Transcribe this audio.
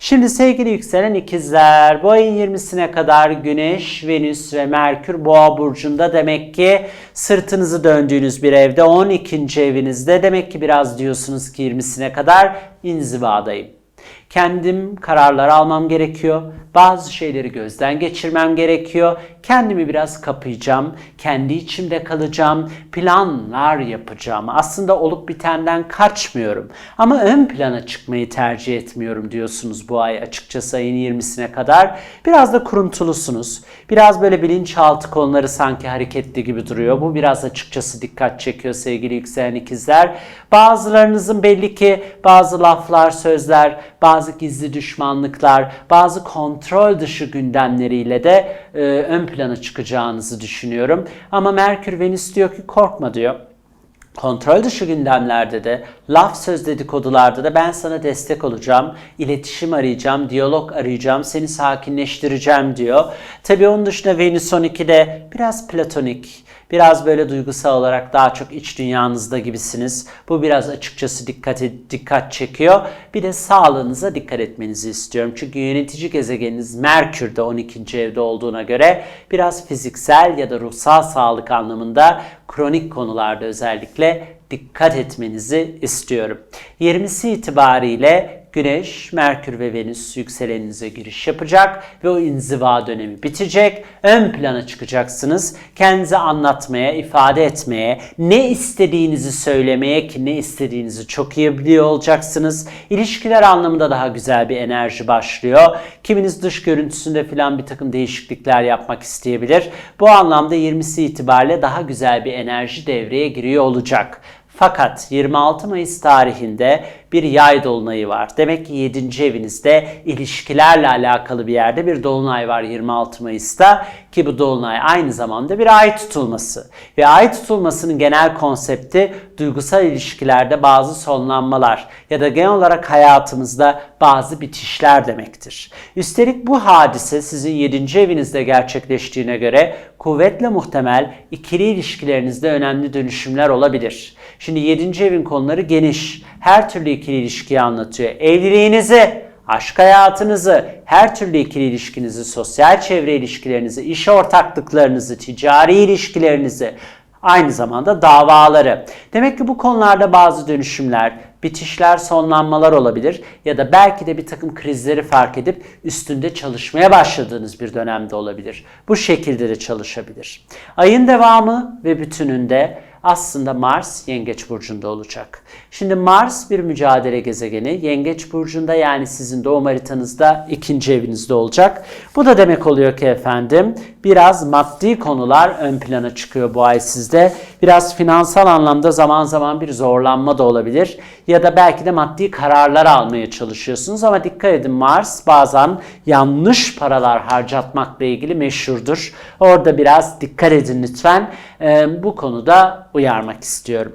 Şimdi sevgili yükselen ikizler bu ayın 20'sine kadar Güneş, Venüs ve Merkür Boğa burcunda demek ki sırtınızı döndüğünüz bir evde 12. evinizde demek ki biraz diyorsunuz ki 20'sine kadar inzivadayım. Kendim kararlar almam gerekiyor. Bazı şeyleri gözden geçirmem gerekiyor. Kendimi biraz kapayacağım. Kendi içimde kalacağım. Planlar yapacağım. Aslında olup bitenden kaçmıyorum. Ama ön plana çıkmayı tercih etmiyorum diyorsunuz bu ay açıkçası ayın 20'sine kadar. Biraz da kuruntulusunuz. Biraz böyle bilinçaltı konuları sanki hareketli gibi duruyor. Bu biraz açıkçası dikkat çekiyor sevgili yükselen ikizler. Bazılarınızın belli ki bazı laflar, sözler, bazı gizli düşmanlıklar, bazı kontrol dışı gündemleriyle de e, ön plana çıkacağınızı düşünüyorum. Ama Merkür Venüs diyor ki korkma diyor. Kontrol dışı gündemlerde de, laf söz dedikodularda da ben sana destek olacağım, iletişim arayacağım, diyalog arayacağım, seni sakinleştireceğim diyor. Tabii onun dışında Venüs 12'de biraz platonik, biraz böyle duygusal olarak daha çok iç dünyanızda gibisiniz. Bu biraz açıkçası dikkat dikkat çekiyor. Bir de sağlığınıza dikkat etmenizi istiyorum. Çünkü yönetici gezegeniniz Merkür'de 12. evde olduğuna göre biraz fiziksel ya da ruhsal sağlık anlamında kronik konularda özellikle dikkat etmenizi istiyorum. 20'si itibariyle Güneş, Merkür ve Venüs yükseleninize giriş yapacak ve o inziva dönemi bitecek. Ön plana çıkacaksınız. Kendinizi anlatmaya, ifade etmeye, ne istediğinizi söylemeye ki ne istediğinizi çok iyi biliyor olacaksınız. İlişkiler anlamında daha güzel bir enerji başlıyor. Kiminiz dış görüntüsünde falan bir takım değişiklikler yapmak isteyebilir. Bu anlamda 20'si itibariyle daha güzel bir enerji devreye giriyor olacak. Fakat 26 Mayıs tarihinde bir yay dolunayı var. Demek ki 7. evinizde ilişkilerle alakalı bir yerde bir dolunay var 26 Mayıs'ta ki bu dolunay aynı zamanda bir ay tutulması. Ve ay tutulmasının genel konsepti duygusal ilişkilerde bazı sonlanmalar ya da genel olarak hayatımızda bazı bitişler demektir. Üstelik bu hadise sizin 7. evinizde gerçekleştiğine göre kuvvetle muhtemel ikili ilişkilerinizde önemli dönüşümler olabilir. Şimdi 7. evin konuları geniş. Her türlü ikili ilişkiyi anlatıyor. Evliliğinizi, aşk hayatınızı, her türlü ikili ilişkinizi, sosyal çevre ilişkilerinizi, iş ortaklıklarınızı, ticari ilişkilerinizi, aynı zamanda davaları. Demek ki bu konularda bazı dönüşümler, bitişler, sonlanmalar olabilir ya da belki de bir takım krizleri fark edip üstünde çalışmaya başladığınız bir dönemde olabilir. Bu şekilde de çalışabilir. Ayın devamı ve bütününde aslında Mars Yengeç burcunda olacak. Şimdi Mars bir mücadele gezegeni. Yengeç burcunda yani sizin doğum haritanızda ikinci evinizde olacak. Bu da demek oluyor ki efendim biraz maddi konular ön plana çıkıyor bu ay sizde. Biraz finansal anlamda zaman zaman bir zorlanma da olabilir. Ya da belki de maddi kararlar almaya çalışıyorsunuz ama dikkat edin Mars bazen yanlış paralar harcatmakla ilgili meşhurdur. Orada biraz dikkat edin lütfen. Ee, bu konuda uyarmak istiyorum.